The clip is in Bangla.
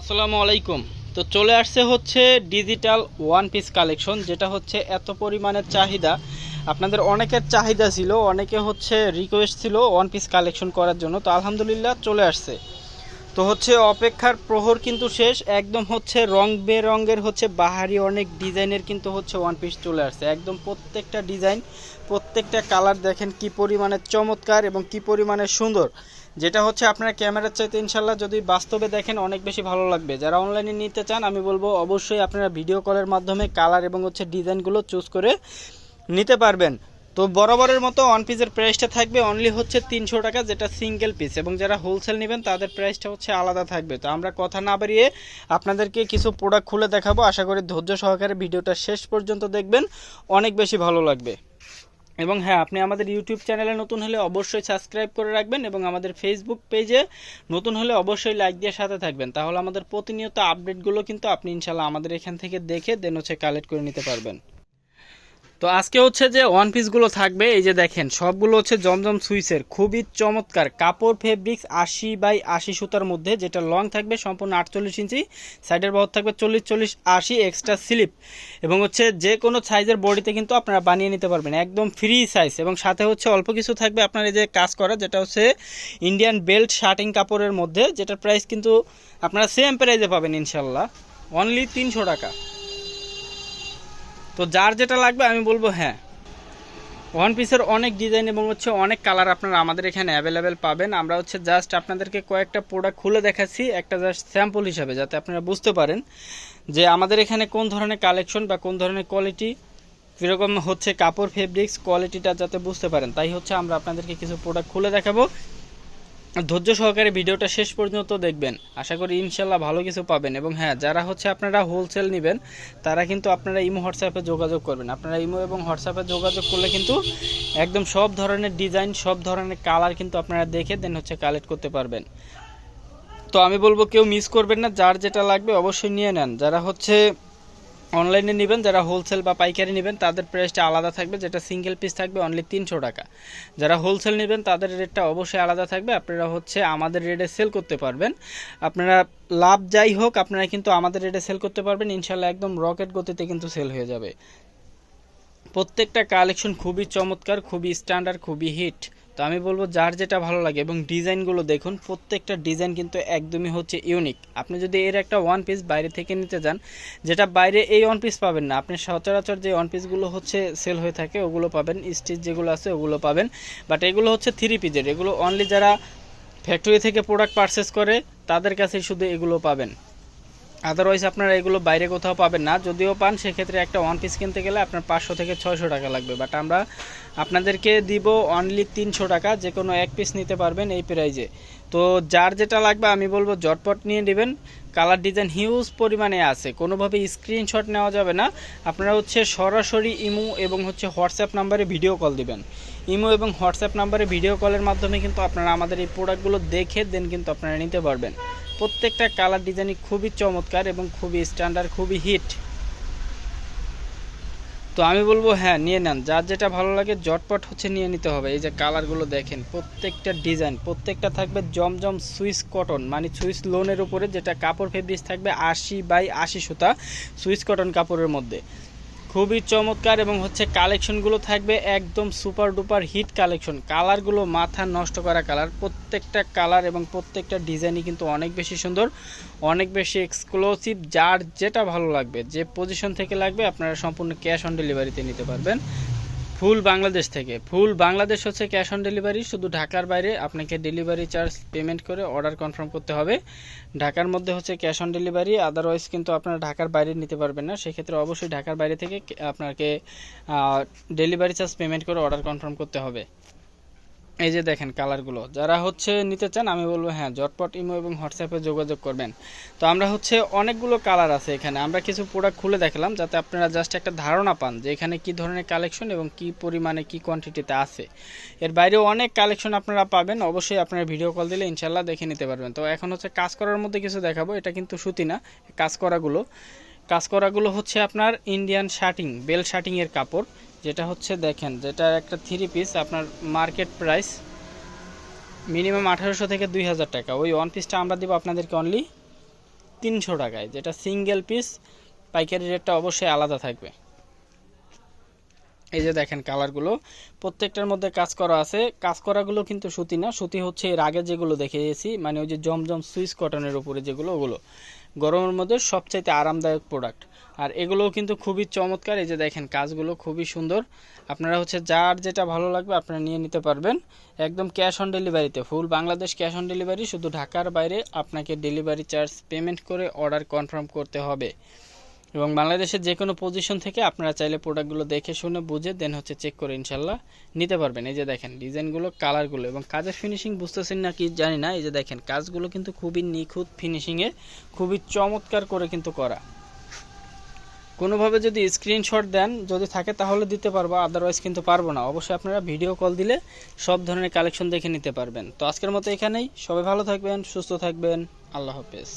আসসালামু আলাইকুম। তো চলে আসছে হচ্ছে ডিজিটাল ওয়ান পিস কালেকশন যেটা হচ্ছে এত পরিমাণের চাহিদা। আপনাদের অনেকের চাহিদা ছিল, অনেকে হচ্ছে রিকোয়েস্ট ছিল ওয়ান পিস কালেকশন করার জন্য। তো আলহামদুলিল্লাহ চলে আসছে। তো হচ্ছে অপেক্ষার প্রহর কিন্তু শেষ, একদম হচ্ছে রং বেরঙের হচ্ছে বাহারি অনেক ডিজাইনের কিন্তু হচ্ছে ওয়ান পিস চলে আসছে। একদম প্রত্যেকটা ডিজাইন, প্রত্যেকটা কালার দেখেন কি পরিমাণে চমৎকার এবং কি পরিমাণে সুন্দর। যেটা হচ্ছে আপনার ক্যামেরার চাইতে ইনশাল্লাহ যদি বাস্তবে দেখেন অনেক বেশি ভালো লাগবে। যারা অনলাইনে নিতে চান, আমি বলব অবশ্যই আপনারা ভিডিও কলের মাধ্যমে কালার এবং হচ্ছে ডিজাইনগুলো চুজ করে নিতে পারবেন। তো বরাবরের মতো ওয়ান পিসের প্রাইসটা থাকবে অনলি হচ্ছে তিনশো টাকা, যেটা সিঙ্গেল পিস এবং যারা হোলসেল নেবেন, তাদের প্রাইসটা হচ্ছে আলাদা থাকবে। তো আমরা কথা না বাড়িয়ে আপনাদেরকে কিছু প্রোডাক্ট খুলে দেখাবো। আশা করি ধৈর্য সহকারে ভিডিওটা শেষ পর্যন্ত দেখবেন। অনেক বেশি ভালো লাগবে। এবং হ্যাঁ আপনি আমাদের ইউটিউব চ্যানেলে নতুন হলে অবশ্যই সাবস্ক্রাইব করে রাখবেন এবং আমাদের ফেসবুক পেজে নতুন হলে অবশ্যই লাইক দিয়ে সাথে থাকবেন। তাহলে আমাদের প্রতিনিয়ত আপডেটগুলো কিন্তু আপনি ইনশাল্লাহ আমাদের এখান থেকে দেখে দেন হচ্ছে কালেক্ট করে নিতে পারবেন। তো আজকে হচ্ছে যে ওয়ান পিসগুলো থাকবে, এই যে দেখেন, সবগুলো হচ্ছে জমজম সুইসের, খুবই চমৎকার। কাপড় ফেব্রিক্স আশি বাই আশি সুতার মধ্যে, যেটা লং থাকবে সম্পূর্ণ আটচল্লিশ ইঞ্চি সাইডের বহর থাকবে চল্লিশ চল্লিশ, আশি এক্সট্রা স্লিপ এবং হচ্ছে যে কোনো সাইজের বডিতে কিন্তু আপনারা বানিয়ে নিতে পারবেন, একদম ফ্রি সাইজ এবং সাথে হচ্ছে অল্প কিছু থাকবে আপনার এই যে কাজ করা, যেটা হচ্ছে ইন্ডিয়ান বেল্ট শার্টিং কাপড়ের মধ্যে, যেটার প্রাইস কিন্তু আপনারা সেম প্রাইজে পাবেন ইনশাল্লাহ অনলি তিনশো টাকা। তো যার যেটা লাগবে আমি বলব হ্যাঁ। ওয়ান পিসের অনেক ডিজাইন এবং হচ্ছে অনেক কালার আপনারা আমাদের এখানে অ্যাভেলেবেল পাবেন। আমরা হচ্ছে জাস্ট আপনাদেরকে কয়েকটা প্রোডাক্ট খুলে দেখাচ্ছি। একটা জাস্ট স্যাম্পল হিসাবে, যাতে আপনারা বুঝতে পারেন যে আমাদের এখানে কোন ধরনের কালেকশন বা কোন ধরনের কোয়ালিটি কীরকম হচ্ছে কাপড় ফেব্রিক্স কোয়ালিটিটা যাতে বুঝতে পারেন। তাই হচ্ছে আমরা আপনাদেরকে কিছু প্রোডাক্ট খুলে দেখাবো। ধৈর্য সহকারে ভিডিওটা শেষ পর্যন্ত দেখবেন। আশা করি ইনশাল্লাহ ভালো কিছু পাবেন এবং হ্যাঁ যারা হচ্ছে আপনারা হোলসেল নেবেন, তারা কিন্তু আপনারা ইমো হোয়াটসঅ্যাপে যোগাযোগ করবেন। আপনারা ইমো এবং হোয়াটসঅ্যাপে যোগাযোগ করলে কিন্তু একদম সব ধরনের ডিজাইন সব ধরনের কালার কিন্তু আপনারা দেখে দেন হচ্ছে কালেক্ট করতে পারবেন। তো আমি বলব কেউ মিস করবেন না, যার যেটা লাগবে অবশ্যই নিয়ে নেন। যারা হচ্ছে অনলাইনে নেবেন, যারা হোলসেল বা পাইকারি নেবেন, তাদের প্রাইসটা আলাদা থাকবে, যেটা সিঙ্গেল পিস থাকবে অনলি তিনশো টাকা। যারা হোলসেল নেবেন, তাদের রেটটা অবশ্যই আলাদা থাকবে। আপনারা হচ্ছে আমাদের রেটে সেল করতে পারবেন। আপনারা লাভ যাই হোক, আপনারা কিন্তু আমাদের রেটে সেল করতে পারবেন। ইনশাল্লাহ একদম রকেট গতিতে কিন্তু সেল হয়ে যাবে। প্রত্যেকটা কালেকশন খুবই চমৎকার, খুবই স্ট্যান্ডার্ড খুবই হিট তো আমি বলব যার যেটা ভালো লাগে এবং ডিজাইনগুলো দেখুন, প্রত্যেকটা ডিজাইন কিন্তু একদমই হচ্ছে ইউনিক আপনি যদি এর একটা ওয়ান পিস বাইরে থেকে নিতে যান, যেটা বাইরে এই ওয়ান পিস পাবেন না, আপনি সচরাচর যে ওয়ান পিসগুলো হচ্ছে সেল হয়ে থাকে, ওগুলো পাবেন স্টিচ যেগুলো আছে ওগুলো পাবেন। বাট এগুলো হচ্ছে থ্রি পিজের এগুলো অনলি যারা ফ্যাক্টরি থেকে প্রোডাক্ট পারচেস করে, তাদের কাছে শুধু এগুলো পাবেন। আদারওয়াইজ আপনারা এগুলো বাইরে কোথাও পাবেন না। যদিও পান, সেক্ষেত্রে একটা ওয়ান পিস কিনতে গেলে আপনার পাঁচশো থেকে ছয়শো টাকা লাগবে। বাট আমরা আপনাদেরকে দিব অনলি তিনশো টাকা যে কোনো এক পিস নিতে পারবেন এই প্রাইজে তো যার যেটা লাগবে আমি বলব জটপট নিয়ে নেবেন। কালার ডিজাইন হিউজ পরিমাণে আছে। কোনোভাবে স্ক্রিনশট নেওয়া যাবে না। আপনারা হচ্ছে সরাসরি ইমো এবং হচ্ছে হোয়াটসঅ্যাপ নাম্বারে ভিডিও কল দিবেন। ইমো এবং হোয়াটসঅ্যাপ নাম্বারে ভিডিও কলের মাধ্যমে কিন্তু আপনারা আমাদের এই প্রোডাক্টগুলো দেখে দেন কিন্তু আপনারা নিতে পারবেন। প্রত্যেকটা কালার ডিজাইনই খুবই চমৎকার এবং খুবই স্ট্যান্ডার্ড খুবই হিট তো আমি বলব হ্যাঁ নিয়ে নেন। যার যেটা ভালো লাগে জটপট হচ্ছে নিয়ে নিতে হবে। এই যে কালারগুলো দেখেন, প্রত্যেকটা ডিজাইন, প্রত্যেকটা থাকবে জমজম সুইস কটন মানে সুইস লোনের উপরে যেটা কাপড় ফেব্রিক্স থাকবে আশি বাই আশি সুতা সুইস কটন কাপড়ের মধ্যে। খুবই চমৎকার এবং হচ্ছে কালেকশনগুলো থাকবে একদম সুপার ডুপার হিট কালেকশন। কালারগুলো মাথা নষ্ট করা কালার। প্রত্যেকটা কালার এবং প্রত্যেকটা ডিজাইনই কিন্তু অনেক বেশি সুন্দর, অনেক বেশি এক্সক্লুসিভ যার যেটা ভালো লাগবে, যে পজিশন থেকে লাগবে আপনারা সম্পূর্ণ ক্যাশ অন ডেলিভারিতে নিতে পারবেন। ফুল বাংলাদেশ থেকে। ফুল বাংলাদেশ হচ্ছে ক্যাশ অন ডেলিভারি শুধু ঢাকার বাইরে আপনাকে ডেলিভারি চার্জ পেমেন্ট করে অর্ডার কনফার্ম করতে হবে। ঢাকার মধ্যে হচ্ছে ক্যাশ অন ডেলিভারি আদারওয়াইজ কিন্তু আপনারা ঢাকার বাইরে নিতে পারবেন না। সেক্ষেত্রে অবশ্যই ঢাকার বাইরে থেকে আপনাকে ডেলিভারি চার্জ পেমেন্ট করে অর্ডার কনফার্ম করতে হবে। এই যে দেখেন কালারগুলো যারা হচ্ছে নিতে চান, আমি বলব হ্যাঁ জটপট ইমো এবং হোয়াটসঅ্যাপে যোগাযোগ করবেন। তো আমরা হচ্ছে অনেকগুলো কালার আছে এখানে। আমরা কিছু প্রোডাক্ট খুলে দেখলাম, যাতে আপনারা জাস্ট একটা ধারণা পান যে এখানে কি ধরনের কালেকশন এবং কি পরিমাণে, কি কোয়ান্টিটিতে আছে। এর বাইরেও অনেক কালেকশন আপনারা পাবেন। অবশ্যই আপনারা ভিডিও কল দিলে ইনশাল্লাহ দেখে নিতে পারবেন। তো এখন হচ্ছে কাজ করার মধ্যে কিছু দেখাবো। এটা কিন্তু সুতি না, কাজ করাগুলো। কাজ করাগুলো হচ্ছে আপনার ইন্ডিয়ান শার্টিং, বেল শার্টিংয়ের কাপড়, যেটা হচ্ছে দেখেন, যেটা একটা থ্রি পিস আপনার মার্কেট প্রাইস মিনিমাম আঠারোশো থেকে দুই হাজার টাকা। ওই ওয়ান পিসটা আমরা দেবো আপনাদেরকে অনলি তিনশো টাকায়, যেটা সিঙ্গেল পিস পাইকারি রেটটা অবশ্যই আলাদা থাকবে। এই যে দেখেন কালারগুলো প্রত্যেকটার মধ্যে কাজ করা আছে। কাজ করাগুলো কিন্তু সুতি না, সুতি হচ্ছে এর আগে যেগুলো দেখিয়েছি মানে ওই যে জমজম সুইচ কটনের উপরে যেগুলো, ওগুলো। গরমের মধ্যে সবচাইতে আরামদায়ক প্রোডাক্ট আর এগুলোও কিন্তু খুবই চমৎকার, এই যে দেখেন কাজগুলো খুবই সুন্দর। আপনারা হচ্ছে যার যেটা ভালো লাগবে আপনারা নিয়ে নিতে পারবেন। একদম ক্যাশ অন ডেলিভারিতে full Bangladesh cash on delivery শুধু ঢাকার বাইরে আপনাকে ডেলিভারি চার্জ পেমেন্ট করে অর্ডার কনফার্ম করতে হবে। এবং বাংলাদেশের যে কোনো পজিশন থেকে আপনারা চাইলে প্রোডাক্টগুলো দেখে শুনে বুঝে দেন হচ্ছে চেক করে ইনশাল্লাহ নিতে পারবেন। এই যে দেখেন ডিজাইনগুলো কালারগুলো এবং কাজের ফিনিশিং বুঝতেছেন না কি জানি না, এই যে দেখেন, কাজগুলো কিন্তু খুবই নিখুঁত ফিনিশিংয়ে খুবই চমৎকার করে কিন্তু করা। কোনোভাবে যদি স্ক্রিনশট দেন, যদি থাকে তাহলে দিতে পারব আদারওয়াইজ কিন্তু পারব না। অবশ্যই আপনারা ভিডিও কল দিলে সব ধরনের কালেকশন দেখে নিতে পারবেন। তো আজকের মতো এখানেই। সবাই ভালো থাকবেন, সুস্থ থাকবেন। আল্লাহ হাফেজ।